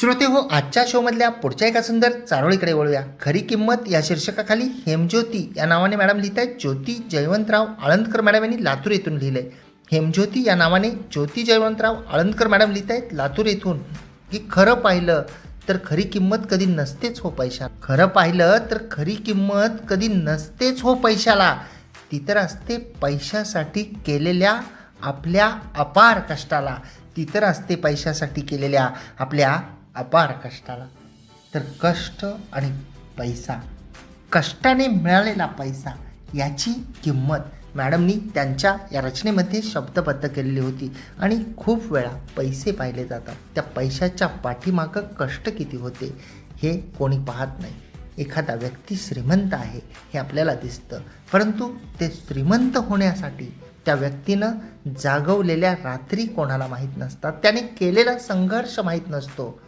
श्रोते हो आजच्या शोमधल्या पुढच्या एका सुंदर चारोळीकडे वळूया. खरी किंमत या शीर्षकाखाली हेमज्योती या नावाने मॅडम लिहित आहेत ज्योती जयवंतराव आळंदकर मॅडम यांनी लातूर येथून लिहिलंय. हेमज्योती या नावाने ज्योती जयवंतराव आळंदकर मॅडम लिहित आहेत लातूर येथून. की खरं पाहिलं तर खरी किंमत कधी नसतेच हो पैशा खरं पाहिलं तर खरी किंमत कधी नसतेच हो पैशाला. ती तर असते पैशासाठी केलेल्या आपल्या अपार कष्टाला. ती तर असते पैशासाठी केलेल्या आपल्या अपार कष्टाला. तर कष्ट आणि पैसा. कष्टाने मिळालेला पैसा याची किंमत मॅडमनी त्यांच्या या रचनेमध्ये शब्दबद्ध केलेली होती. आणि खूप वेळा पैसे पाहिले जातात. त्या पैशाच्या पाठीमागं कष्ट किती होते हे कोणी पाहत नाही. एखादा व्यक्ती श्रीमंत आहे हे आपल्याला दिसतं. परंतु ते श्रीमंत होण्यासाठी त्या व्यक्तीनं जागवलेल्या रात्री कोणाला माहीत नसतात. त्याने केलेला संघर्ष माहीत नसतो.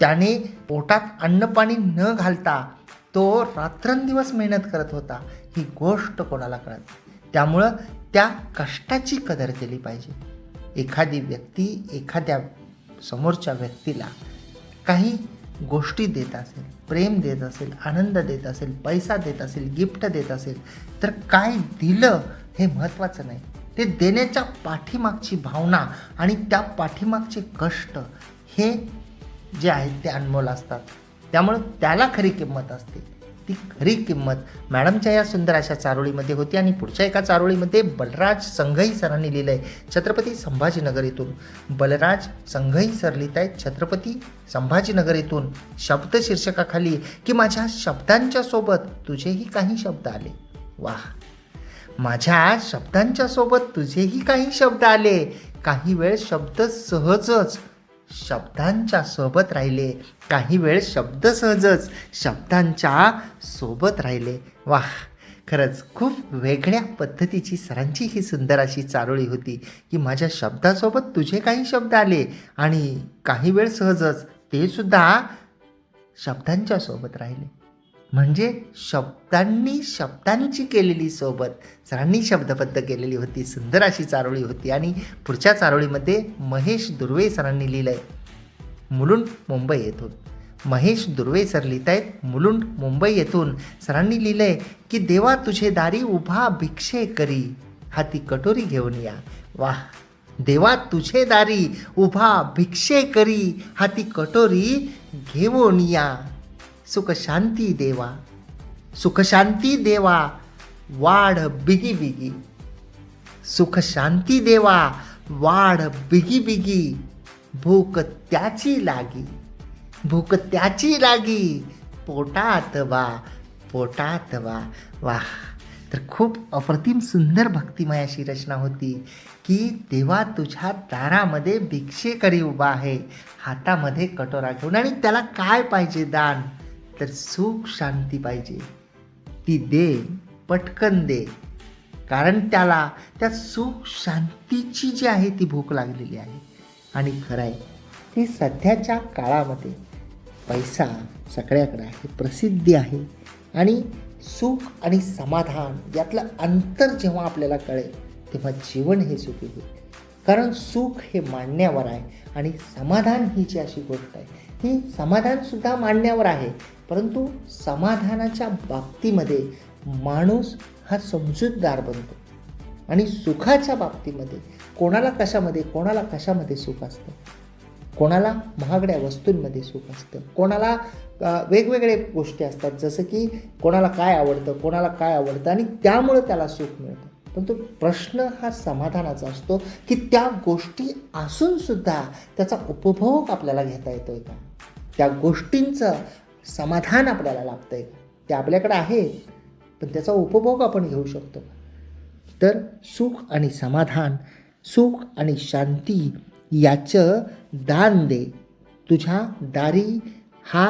त्याने पोटात अन्नपाणी न घालता तो रात्रंदिवस मेहनत करत होता. ही गोष्ट कोणाला कळत? त्यामुळं त्या कष्टाची कदर केली पाहिजे. एखादी व्यक्ती एखाद्या समोरच्या व्यक्तीला काही गोष्टी देत असेल प्रेम देत असेल आनंद देत असेल पैसा देत असेल गिफ्ट देत असेल तर काय दिलं हे महत्त्वाचं नाही. ते देण्याच्या पाठीमागची भावना आणि त्या पाठीमागचे कष्ट हे जे आहेत ते अनमोल असतात. त्यामुळं त्याला खरी किंमत असते. ती खरी किंमत मॅडमच्या या सुंदर अशा चारोळीमध्ये होती आणि पुढच्या एका चारोळीमध्ये बलराज संघई सरांनी लिहिलं आहे छत्रपती संभाजीनगर येथून. बलराज संघई सर लिहित आहेत छत्रपती संभाजीनगर येथून. शब्द शीर्षकाखाली की माझ्या शब्दांच्या सोबत तुझेही काही शब्द आले. वाह! माझ्या शब्दांच्या सोबत तुझेही काही शब्द आले. काही वेळ शब्द सहजच शब्दांच्या सोबत राहिले. काही वेळ शब्द सहजच शब्दांच्या सोबत राहिले. वा खरंच खूप वेगळ्या पद्धतीची सरांची ही सुंदर अशी चारोळी होती की माझ्या शब्दासोबत तुझे काही शब्द आले आणि काही वेळ सहजच ते सुद्धा शब्दांच्या सोबत राहिले. म्हणजे शब्दांनी शब्दांची केलेली सोबत सरांनी शब्दबद्ध केलेली होती सुंदर अशी चारोळी होती आणि पुढच्या चारोळीमध्ये महेश दुर्वे सरांनी लिहिलं आहे मुलुंड मुंबई येथून. महेश दुर्वे सर लिहित आहेत मुलुंड मुंबई येथून. सरांनी लिहिलं आहे की देवा तुझे दारी उभा भिक्षे करी हाती कटोरी घेऊन या. वाह! देवा तुझे दारी उभा भिक्षे करी हाती कटोरी घेऊन या. सुखशांती देवा. सुखशांती देवा वाढ बिगी बिगी. सुखशांती देवा वाढ बिगी बिगी. भूक त्याची लागी. भूक त्याची लागी. पोटात वा पोटात वा. वा तर खूप अप्रतिम सुंदर भक्तिमय अशी रचना होती की देवा तुझ्या दारामध्ये भिक्षेकरी उभा आहे. हातामध्ये कटोरा घेऊन आणि त्याला काय पाहिजे दान? तर सुख शांती पाहिजे. ती दे पटकन दे. कारण त्याला त्या सुख शांतीची जी आहे ती भूक लागलेली आहे. आणि खरं आहे की सध्याच्या काळामध्ये पैसा सगळ्याकडे आहे प्रसिद्धी आहे. आणि सुख आणि समाधान यातलं अंतर जेव्हा आपल्याला कळेल तेव्हा जीवन हे सुखी होईल. कारण सुख हे मांडण्यावर आहे आणि समाधान ही जी अशी गोष्ट आहे ही समाधानसुद्धा मांडण्यावर आहे. परंतु समाधानाच्या बाबतीमध्ये माणूस हा समजूतदार बनतो. आणि सुखाच्या बाबतीमध्ये कोणाला कशामध्ये कोणाला कशामध्ये सुख असतं? कोणाला महागड्या वस्तूंमध्ये सुख असतं? कोणाला वेगवेगळे गोष्टी असतात जसं की कोणाला काय आवडतं कोणाला काय आवडतं आणि त्यामुळं त्याला सुख मिळतं. परंतु प्रश्न हा समाधानाचा असतो की त्या गोष्टी असूनसुद्धा त्याचा उपभोग आपल्याला घेता येतो आहे का? त्या गोष्टींचं समाधान आपल्याला लाभतं आहे ते आपल्याकडे आहेत पण त्याचा उपभोग आपण घेऊ शकतो. तर सुख आणि समाधान सुख आणि शांती याचं दान दे. तुझ्या दारी हा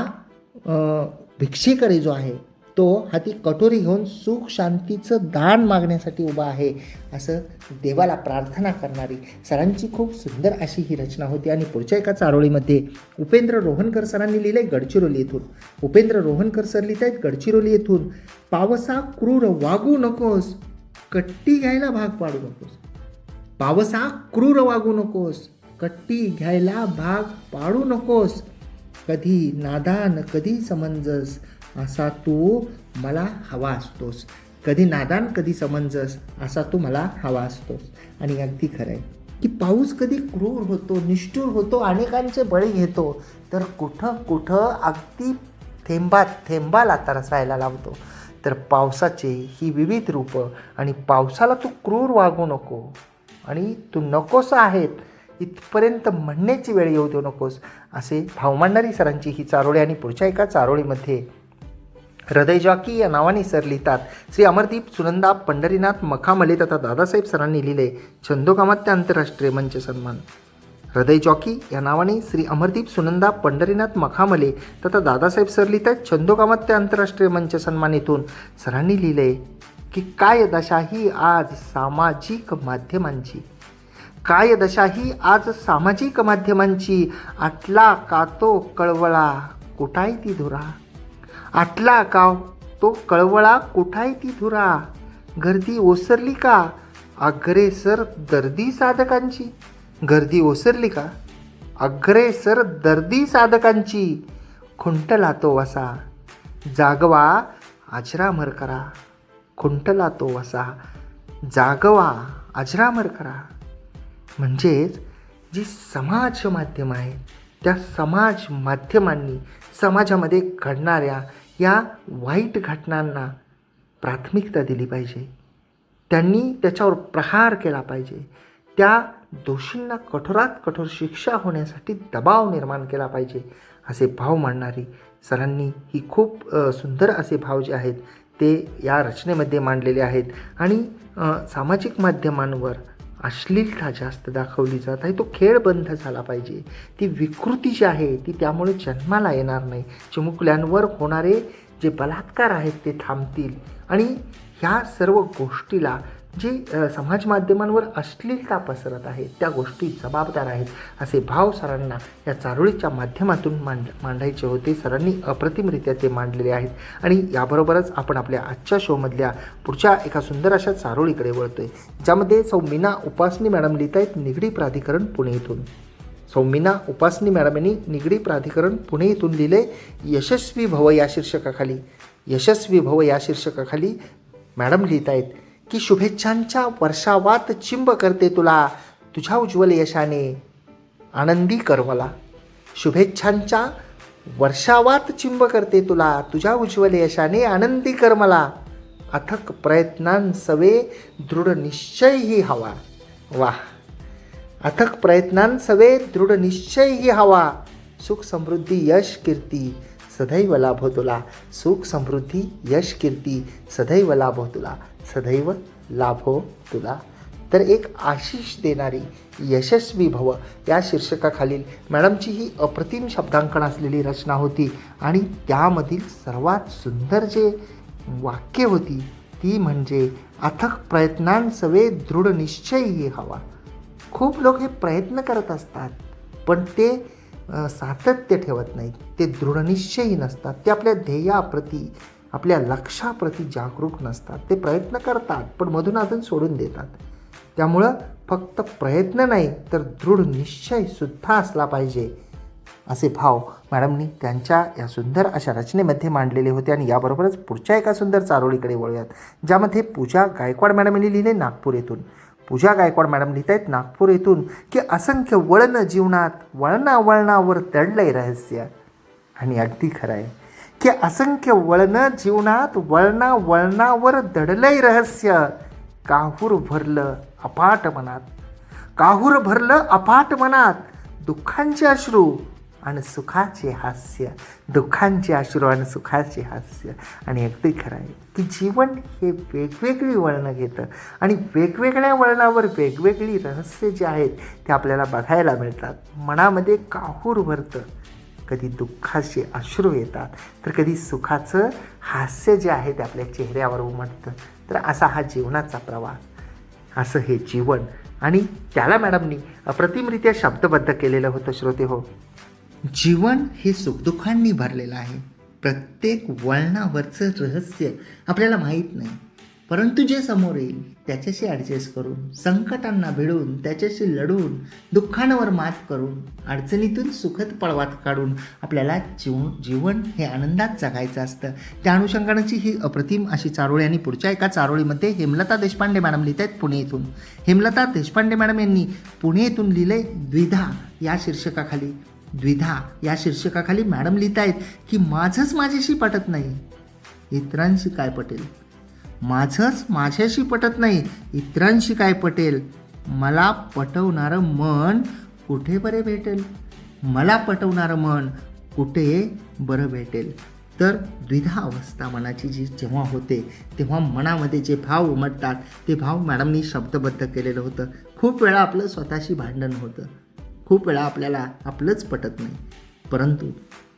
भिक्षेकडे भिक्षेकरी जो आहे तो हाती कटोरी घेऊन सुख शांतीचं दान मागण्यासाठी उभा आहे असं देवाला प्रार्थना करणारी सरांची खूप सुंदर अशी ही रचना होती. आणि पुढच्या एका चारोळीमध्ये उपेंद्र रोहनकर सरांनी लिहिलं आहे गडचिरोली येथून. उपेंद्र रोहनकर सर लिहित आहेत गडचिरोली येथून. पावसा क्रूर वागू नकोस कट्टी घ्यायला भाग पाडू नकोस. पावसा क्रूर वागू नकोस कट्टी घ्यायला भाग पाडू नकोस. कधी नादान कधी समंजस असा तू मला हवा असतोस. कधी नादान कधी समंजस असा तू मला हवा असतोस. आणि अगदी खरं आहे की पाऊस कधी क्रूर होतो निष्ठूर होतो अनेकांचे बळी घेतो तर कुठं कुठं अगदी थेंबात थेंबाला तरसायला लावतो. तर पावसाचे ही विविध रूपं आणि पावसाला तू क्रूर वागू नको आणि तू नकोस आहेत इथपर्यंत म्हणण्याची वेळ येऊ देऊ नकोस असे भाव मांडणारी सरांची ही चारोळी आणि पुढच्या एका चारोळीमध्ये हृदय जॉकी या नावाने सर लिहितात श्री अमरदीप सुनंदा पंढरीनाथ मखामले तथा दादासाहेब सरांनी लिहिले छंदोकामात्य आंतरराष्ट्रीय मंच सन्मान हृदय जॉकी या नावाने श्री अमरदीप सुनंदा पंढरीनाथ मखामले तथा दादासाहेब सर लिहितात छंदोकामात्य आंतरराष्ट्रीय मंच सन्मानितून सरांनी लिहिले की काय दशा ही आज सामाजिक माध्यमांची? काय दशा ही आज सामाजिक माध्यमांची? आटला का तो कळवळा कुठाय ती धुरा? आटला का तो कळवळा कुठाय ती धुरा? गर्दी ओसरली का? अग्रेसर दर्दी साधकांची. गर्दी ओसरली का? अग्रेसर दर्दी साधकांची. खुंटला तो वसा. जागवा अजरामर करा. खुंटला तो वसा. जागवा अजरामर करा. म्हणजेच जी समाज माध्यमं आहेत त्या समाज माध्यमांनी समाजामध्ये घडणाऱ्या या वाईट घटनांना प्राथमिकता दिली पाहिजे. त्यांनी त्याच्यावर प्रहार केला पाहिजे. त्या दोषींना कठोरात कठोर शिक्षा होण्यासाठी दबाव निर्माण केला पाहिजे असे भाव मांडणारी सरांनी ही खूप सुंदर असे भाव जे आहेत ते या रचनेमध्ये मांडलेले आहेत. आणि सामाजिक माध्यमांवर अश्लीलता जास्त दाखवली जात आहे. तो खेळ बंद झाला पाहिजे. ती विकृती जी आहे ती त्यामुळे जन्माला येणार नाही. चिमुकल्यांवर होणारे जे बलात्कार आहेत ते थांबतील. आणि ह्या सर्व गोष्टीला जी समाज माध्यमांवर अश्लीलता पसरत आहे त्या गोष्टी जबाबदार आहेत असे भाव सरांना या चारोळीच्या माध्यमातून मांड मांडायचे होते. सरांनी अप्रतिमरित्या ते मांडलेले आहेत. आणि याबरोबरच आपण आपल्या आजच्या शोमधल्या पुढच्या एका सुंदर अशा चारोळीकडे वळतोय ज्यामध्ये सौ मीना उपासनी मॅडम लिहित आहेत निगडी प्राधिकरण पुणे इथून. सौमीना उपासनी मॅडम यांनी निगडी प्राधिकरण पुणे इथून लिहिले यशस्वी भव या शीर्षकाखाली यशस्वी भव या शीर्षकाखाली मॅडम लिहित आहेत की शुभेच्छांच्या वर्षावात चिंब करते तुला. तुझ्या उज्ज्वल यशाने आनंदी कर मला. शुभेच्छांच्या वर्षावात चिंब करते तुला. तुझ्या उज्ज्वल यशाने आनंदी कर मला. अथक प्रयत्नांसवे दृढ निश्चय ही हवा. वा अथक प्रयत्नांसवे दृढ निश्चय ही हवा. सुख समृद्धी यश कीर्ती. सदैव लाभो तुला. सुख समृद्धी यश कीर्ती सदैव लाभो तुला. सदैव लाभो तुला. तर एक आशिष देणारी यशस्वी भव या शीर्षकाखालील मॅडमची ही अप्रतिम शब्दांकन असलेली रचना होती आणि त्यामधील सर्वात सुंदर जे वाक्य होती ती म्हणजे अथक प्रयत्नांसवे दृढ निश्चयी हवा. खूप लोक हे प्रयत्न करत असतात पण ते सातत्य ठेवत नाहीत. ते दृढनिश्चयी नसतात. ते आपल्या ध्येयाप्रती आपल्या लक्षाप्रती जागरूक नसतात. ते प्रयत्न करतात पण मधून अजून सोडून देतात. त्यामुळं फक्त प्रयत्न नाही तर दृढ निश्चयसुद्धा असला पाहिजे असे भाव मॅडमनी त्यांच्या या सुंदर अशा रचनेमध्ये मांडलेले होते. आणि याबरोबरच पुढच्या एका सुंदर चारोळीकडे वळूयात ज्यामध्ये पूजा गायकवाड मॅडम यांनी लिहिले नागपूर येथून. पूजा गायकवाड मॅडम लिहित आहेत नागपूर येथून की असंख्य वळण जीवनात वळणा वळणावर दडलंय रहस्य. आणि अगदी खरं आहे की असंख्य वळणं जीवनात वळणा वळणावर दडलंय रहस्य. काहूर भरलं अपाट मनात. काहूर भरलं अपाट मनात. दुःखांचे अश्रू आणि सुखाचे हास्य दुःखांचे अश्रू आणि सुखाचे हास्य. आणि अगदी खरं आहे की जीवन हे वेगवेगळी वळणं घेतं. आणि वेगवेगळ्या वळणावर वेगवेगळी रहस्य जी आहेत ते आपल्याला बघायला मिळतात. मनामध्ये काहूर भरतं. कधी दुःखाचे अश्रू येतात तर कधी सुखाचं हास्य जे आहे ते आपल्या चेहऱ्यावर उमटतं. तर असा हा जीवनाचा प्रवास. असं हे जीवन. आणि त्याला मॅडमनी अप्रतिमरित्या शब्दबद्ध केलेलं होतं श्रोते हो. जीवन हे सुखदुःखांनी भरलेलं आहे. प्रत्येक वळणावरचं रहस्य आपल्याला माहीत नाही. परंतु जे समोर येईल त्याच्याशी ॲडजस्ट करून संकटांना भिडून त्याच्याशी लढून दुःखांवर मात करून अडचणीतून सुखद पळवात काढून आपल्याला जीव जीवन हे आनंदात जगायचं असतं. त्या अनुषंगानेची ही अप्रतिम अशी चारोळी आणि पुढच्या एका चारोळीमध्ये हेमलता देशपांडे मॅडम लिहित आहेत पुणे येथून. हेमलता देशपांडे मॅडम यांनी पुणे येथून लिहिले द्विधा या शीर्षकाखाली. द्विधा या शीर्षकाखाली मॅडम लिहित आहेत की माझंच माझ्याशी पटत नाही. इतरांशी काय पटेल? माझंच माझ्याशी पटत नाही. इतरांशी काय पटेल? मला पटवणारं मन कुठे बरे भेटेल? मला पटवणारं मन कुठे बरं भेटेल? तर द्विधा अवस्था मनाची जी जेव्हा होते तेव्हा मनामध्ये जे भाव उमटतात ते भाव मॅडमनी शब्दबद्ध केलेलं होतं. खूप वेळा आपलं स्वतःशी भांडण होतं. खूप वेळा आपल्याला आपलंच पटत नाही. परंतु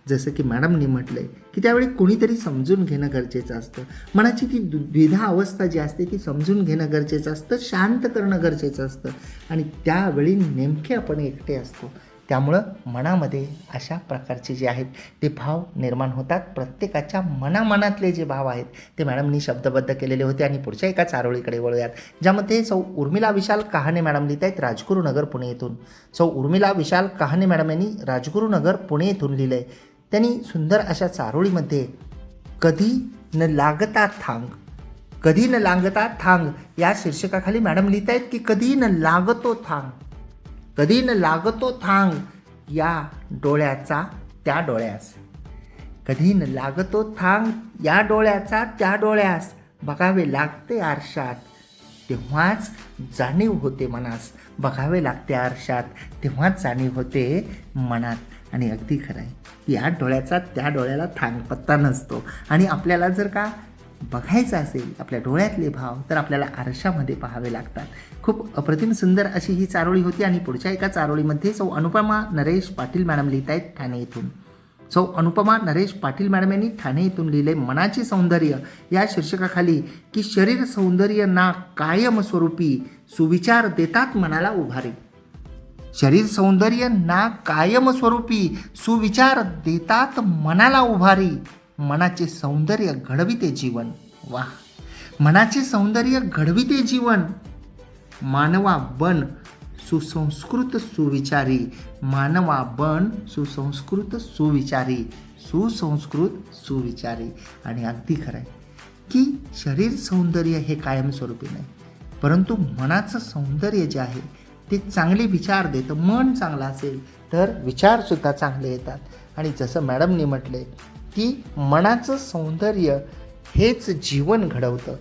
जसं की मॅडमनी म्हटलंय की त्यावेळी कोणीतरी समजून घेणं गरजेचं असतं. मनाची ती दु- द्विधा अवस्था जी असते ती समजून घेणं गरजेचं असतं शांत करणं गरजेचं असतं. आणि त्यावेळी नेमके आपण एकटे असतो. त्यामुळं मनामध्ये अशा प्रकारचे जे आहेत ते भाव निर्माण होतात. प्रत्येकाच्या मनामनातले जे भाव आहेत ते मॅडमनी शब्दबद्ध केलेले होते आणि पुढच्या एका चारोळीकडे वळूयात. ज्यामध्ये सौ उर्मिला विशाल कहाणे मॅडम लिहित आहेत राजगुरुनगर पुणे येथून. सौ उर्मिला विशाल कहाणे मॅडम यांनी राजगुरुनगर पुणे येथून लिहिलं आहे त्यांनी सुंदर अशा चारोळीमध्ये कधी न लागता थांग कधी न लागता थांग या शीर्षकाखाली मॅडम लिहित आहेत की कधी न लागतो थांग कधी न लागतो थांग या डोळ्याचा त्या डोळ्यास. कधी न लागतो थांग या डोळ्याचा त्या डोळ्यास. बघावे लागते आरशात. तेव्हाच जाणीव होते मनास. बघावे लागते आरशात. तेव्हाच जाणीव होते मनात. आणि अगदी खरं आहे या डोळ्याचा त्या डोळ्याला थांगपत्ता नसतो. आणि आपल्याला जर का बघायचं असेल आपल्या डोळ्यातले भाव तर आपल्याला आरशामध्ये पाहावे लागतात. खूप अप्रतिम सुंदर अशी ही चारोळी होती आणि पुढच्या एका चारोळीमध्ये सौ अनुपमा नरेश पाटील मॅडम लिहित आहेत ठाणे येथून. सौ अनुपमा नरेश पाटील मॅडम यांनी ठाणे येथून लिहिले मनाचे सौंदर्य. या शीर्षकाखाली की शरीर सौंदर्य ना कायम स्वरूपी सुविचार देतात मनाला उभारी. शरीर सौंदर्य ना कायम स्वरूपी सुविचार देतात मनाला उभारी. मनाचे सौंदर्य घडविते जीवन. वा. मनाचे सौंदर्य घडविते जीवन. मानवा बन सुसंस्कृत सुविचारी. मानवा बन सुसंस्कृत सुविचारी. सुसंस्कृत सुविचारी. आणि अगदी खरं आहे की शरीर सौंदर्य हे कायमस्वरूपी नाही. परंतु मनाचं सौंदर्य जे आहे ते चांगले विचार देतं. मन चांगलं असेल तर विचारसुद्धा चांगले येतात. आणि जसं मॅडमनी म्हटले की मनाचं सौंदर्य हेच जीवन घडवतं.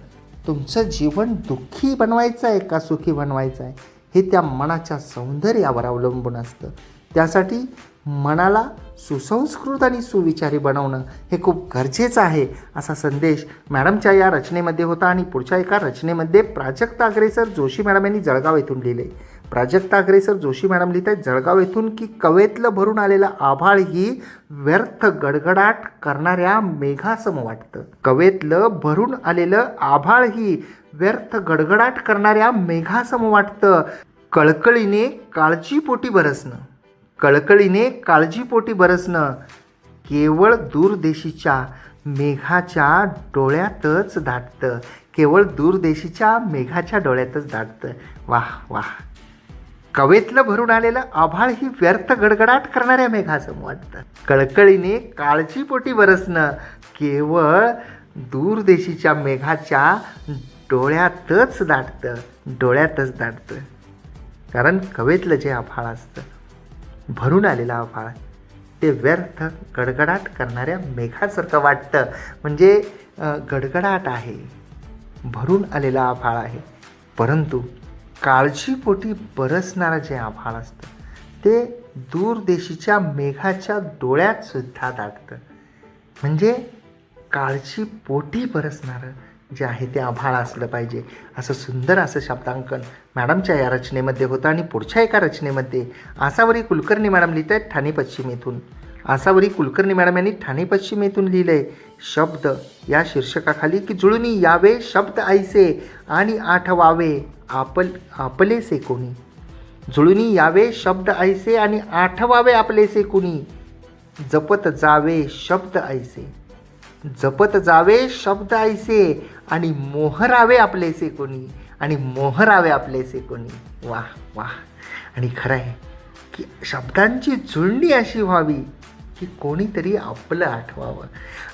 तुमचं जीवन दुःखी बनवायचं आहे का सुखी बनवायचं आहे? हे त्या मनाच्या सौंदर्यावर अवलंबून असतं. त्यासाठी मनाला सुसंस्कृत आणि सुविचारी बनवणं हे खूप गरजेचं आहे असा संदेश मॅडमच्या या रचनेमध्ये होता आणि पुढच्या एका रचनेमध्ये प्राजक्ता अग्रेसर जोशी मॅडम यांनी जळगाव येथून लिहिले. प्राजक्ता अग्रेसर जोशी मॅडम लिहित आहेत जळगाव येथून की कवेतलं भरून आलेलं आभाळ ही व्यर्थ गडगडाट करणाऱ्या मेघासम वाटतं. कवेतलं भरून आलेलं आभाळ ही व्यर्थ गडगडाट करणाऱ्या मेघासम वाटतं. कळकळीने काळजीपोटी बरसणं. कळकळीने काळजीपोटी बरसणं. केवळ दूरदेशीच्या मेघाच्या डोळ्यातच दाटतं. केवळ दूरदेशीच्या मेघाच्या डोळ्यातच दाटतं. वाह वाह. कवेतलं भरून आलेलं आभाळ ही व्यर्थ गडगडाट करणाऱ्या मेघासम वाटतं कळकळीने काळजीपोटी बरसणं केवळ दूरदेशीच्या मेघाच्या डोळ्यातच दाटतं डोळ्यातच दाटतं. कारण कवेतलं जे आभाळ असतं भरून आलेलं आभाळ ते व्यर्थ गडगडाट करणाऱ्या मेघासारखं वाटतं. म्हणजे गडगडाट आहे भरून आलेला आभाळ आहे. परंतु काळजीपोटी बरसणारं जे आभाळ असतं ते दूरदेशीच्या मेघाच्या डोळ्यात सुद्धा दाटतं. म्हणजे काळजीपोटी बरसणारं जे आहे ते आभाळ असलं पाहिजे. असं सुंदर असं शब्दांकन मॅडमच्या या रचनेमध्ये होतं आणि पुढच्या एका रचनेमध्ये आसावरी कुलकर्णी मॅडम लिहित आहेत ठाणे पश्चिम येथून आसावरी कुलकर्णी मॅडम यांनी ठाणे पश्चिम येथून लिहिलं आहे शब्द या शीर्षकाखाली की जुळून यावे शब्द ऐसे आणि आठवावे. आपल आपलेसे कोणी? जुळूनी यावे शब्द ऐसे आणि आठवावे आपलेसे कुणी? जपत जावे शब्द ऐसे. जपत जावे शब्द ऐसे आणि मोहरावे आपलेसे कोणी? आणि मोहरावे आपलेसे कोणी? वाह वाह. आणि खरं आहे की शब्दांची जुळणी अशी व्हावी की कोणीतरी आपलं आठवावं.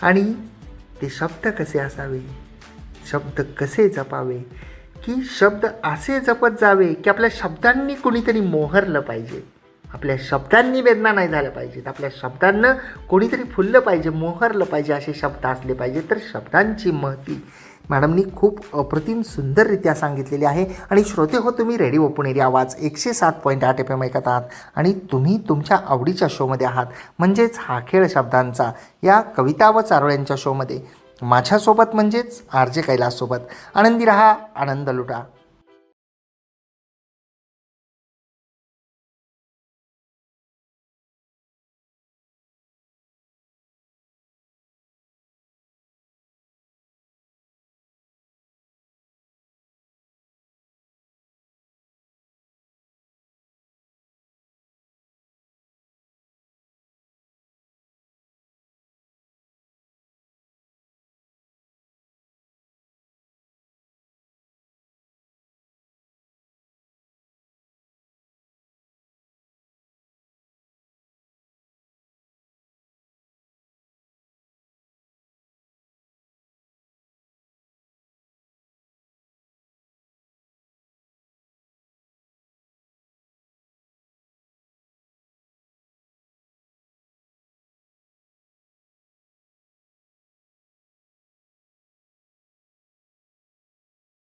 आणि ते शब्द कसे असावे? शब्द कसे जपावे? की शब्द असे जपत जावे की आपल्या शब्दांनी कोणीतरी मोहरलं पाहिजे. आपल्या शब्दांनी वेदना नाही झाल्या पाहिजेत. आपल्या शब्दांना कोणीतरी फुललं पाहिजे मोहरलं पाहिजे असे शब्द असले पाहिजे तर शब्दांची महती. मॅडमनी खूप अप्रतिम सुंदररित्या सांगितलेली आहे. आणि श्रोते हो तुम्ही रेडिओ पुणेरी आवाज एकशे सात पॉईंट आठ एफ एम ऐकत आहात. आणि तुम्ही तुमच्या आवडीच्या शोमध्ये आहात. म्हणजेच हा खेळ शब्दांचा. या कविता व चारोळ्यांच्या शोमध्ये. माझ्यासोबत म्हणजेच आर जे कैलाससोबत. आनंदी रहा आनंद लुटा.